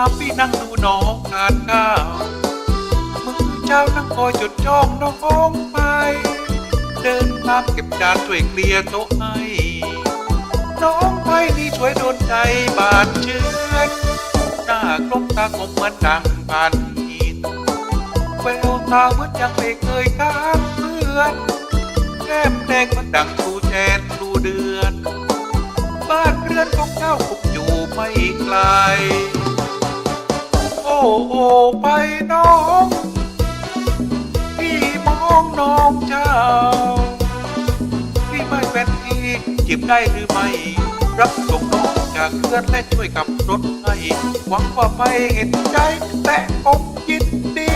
ามพี่นั่งดูน้องทานข้าวมือเจ้านั่งคอยจดจ้องน้องไป เดินตามเก็บจานช่วยเคลียร์โต๊ะให้ น้องไปนี่ช่วยโดนใจบาดเชือนหน้ากลมตากลมเหมือนดังผ่านหินแววตาเหมือนยังไม่เคยข้ามเพื่อนแก้มแดงเหมันดังครูแจนครูเดือนบ้านเรือนของเจ้าคงอยู่ไม่ไกล โอ้ไปน้อง พี่มองน้องเจ้า พี่ไม่เป็นพี่จีบได้หรือไม่ รับส่งน้องจากเพื่อนและช่วยขับรถให้ หวังว่าไม่เห็นใจแต่อกยินดี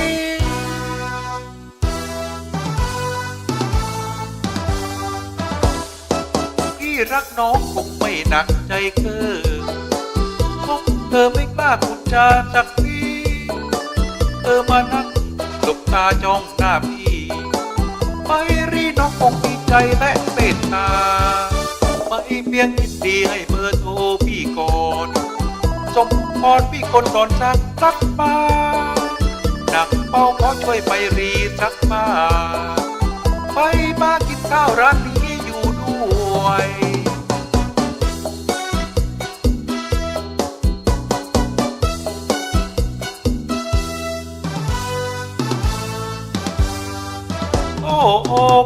พี่รักน้องคงไม่หนักใจเกินเพราะเธอไม่กล้าพูดจาจากพี่เธอ มานั่งหลบตาจ้องหน้าพี่ไปรีน้องคงมีใจและเมตตาไม่เพียงยินดีให้เบอร์โทรพี่ก่อนสมพรพี่คนก่อนสักรักมาหนักเป้าขอช่วยไปรีสัก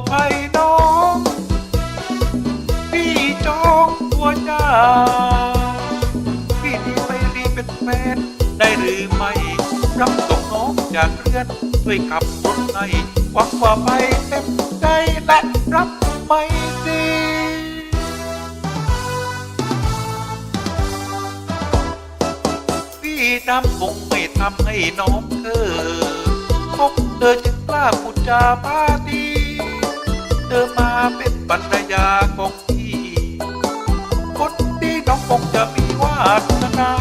ไปน้อง พี่จองตัวจ้าพี่นี่ไปรีเป็นแฟน ได้หรือไม่ รับส่งน้องจากเรือนช่วยขับรถให้หวังว่าไปเต็มใจและรับไม่ดีพี่ดำคงไม่ทำให้น้องเธอพบเธอจึง กล้าพูดจาพาดีเธอมาเป็นภรรยาของพี่คนดีน้องคงจะมีวาสนา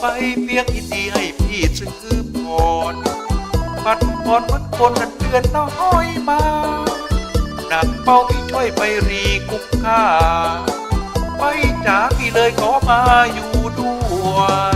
ไปเพียงอินดีให้พี่ซื้อพรบัดพรวันคนนั้นเดือนน้อยมาหนักเป้าพี่ช่วยไปรีคุ้มค่าไปจ๋าพี่เลยขอมาอยู่ด้วย